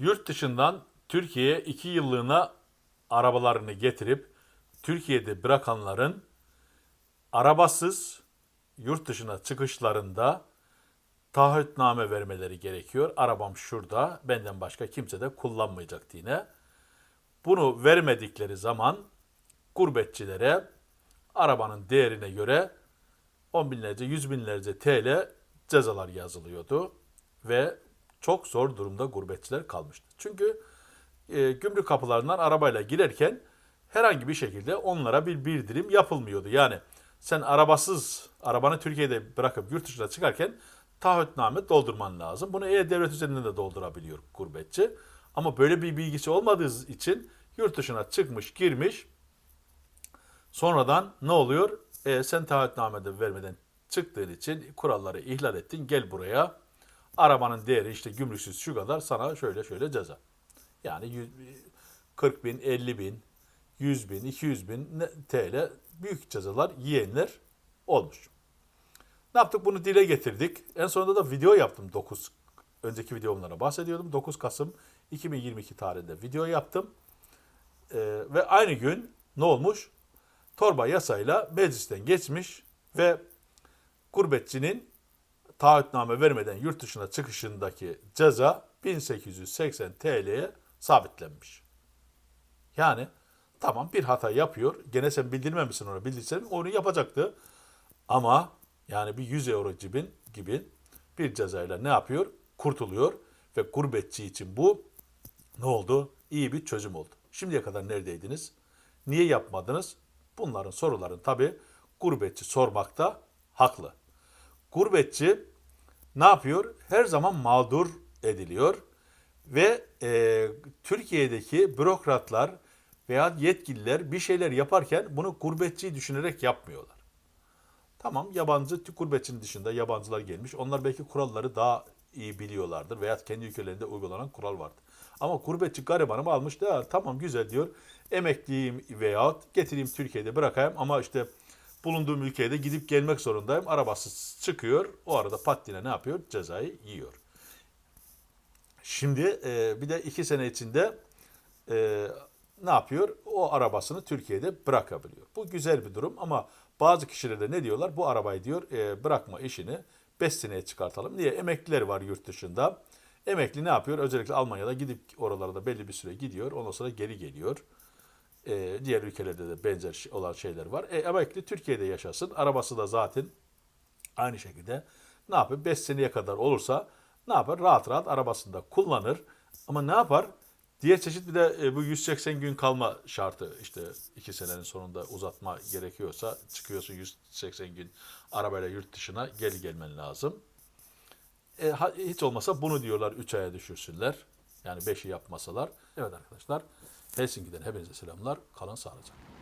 Yurt dışından Türkiye'ye iki yıllığına arabalarını getirip Türkiye'de bırakanların arabasız yurt dışına çıkışlarında taahhütname vermeleri gerekiyor. Arabam şurada, benden başka kimse de kullanmayacak diye. Bunu vermedikleri zaman gurbetçilere arabanın değerine göre on binlerce, yüz binlerce TL cezalar yazılıyordu ve çok zor durumda gurbetçiler kalmıştı. Çünkü e, gümrük kapılarından arabayla girerken herhangi bir şekilde onlara bir bildirim yapılmıyordu. Yani sen arabasız, arabanı Türkiye'de bırakıp yurt dışına çıkarken taahhütname doldurman lazım. Bunu e-devlet üzerinden de doldurabiliyor gurbetçi. Ama böyle bir bilgisi olmadığı için yurt dışına çıkmış, girmiş. Sonradan ne oluyor? E, sen taahhütnamede vermeden çıktığın için kuralları ihlal ettin. Gel buraya. Arabanın değeri işte gümrüksüz şu kadar sana şöyle şöyle ceza. Yani 100, 40 bin, 50 bin, 100 bin, 200 bin TL büyük cezalar yiyenler olmuş. Ne yaptık? Bunu dile getirdik. En sonunda da video yaptım 9. Önceki videomlara bahsediyordum. 9 Kasım 2022 tarihinde video yaptım. Ee, ve aynı gün ne olmuş? Torba yasayla meclisten geçmiş ve gurbetçinin taahhütname vermeden yurt dışına çıkışındaki ceza 1880 TL'ye sabitlenmiş. Yani tamam bir hata yapıyor. Gene sen bildirmemişsin ona. Bildirsen onu yapacaktı. Ama yani bir 100 euro cibin gibi bir cezayla ne yapıyor? Kurtuluyor ve gurbetçi için bu ne oldu? İyi bir çözüm oldu. Şimdiye kadar neredeydiniz? Niye yapmadınız? Bunların soruların tabi gurbetçi sormakta haklı. Gurbetçi ne yapıyor? Her zaman mağdur ediliyor ve e, Türkiye'deki bürokratlar veya yetkililer bir şeyler yaparken bunu gurbetçiyi düşünerek yapmıyorlar. Tamam yabancı gurbetçinin dışında yabancılar gelmiş. Onlar belki kuralları daha iyi biliyorlardır veya kendi ülkelerinde uygulanan kural vardır. Ama gurbetçi garibanımı almış da tamam güzel diyor. Emekliyim veyahut getireyim Türkiye'de bırakayım ama işte bulunduğum ülkeye de gidip gelmek zorundayım. Arabası çıkıyor. O arada pattine ne yapıyor? Cezayı yiyor. Şimdi e, bir de iki sene içinde e, ne yapıyor? O arabasını Türkiye'de bırakabiliyor. Bu güzel bir durum ama bazı kişiler de ne diyorlar? Bu arabayı diyor e, bırakma işini 5 seneye çıkartalım. Niye? Emekliler var yurt dışında. Emekli ne yapıyor? Özellikle Almanya'da gidip oralarda belli bir süre gidiyor. Ondan sonra geri geliyor. E, diğer ülkelerde de benzer şey- olan şeyler var. E, emekli Türkiye'de yaşasın. Arabası da zaten aynı şekilde ne yapıyor? 5 seneye kadar olursa ne yapar? Rahat rahat arabasında kullanır. Ama ne yapar? Diğer çeşit bir de e, bu 180 gün kalma şartı işte 2 senenin sonunda uzatma gerekiyorsa çıkıyorsun 180 gün arabayla yurt dışına geri gelmen lazım. E, hiç olmasa bunu diyorlar 3 aya düşürsünler. Yani 5'i yapmasalar. Evet arkadaşlar Helsinki'den hepinize selamlar. Kalın sağlıcakla.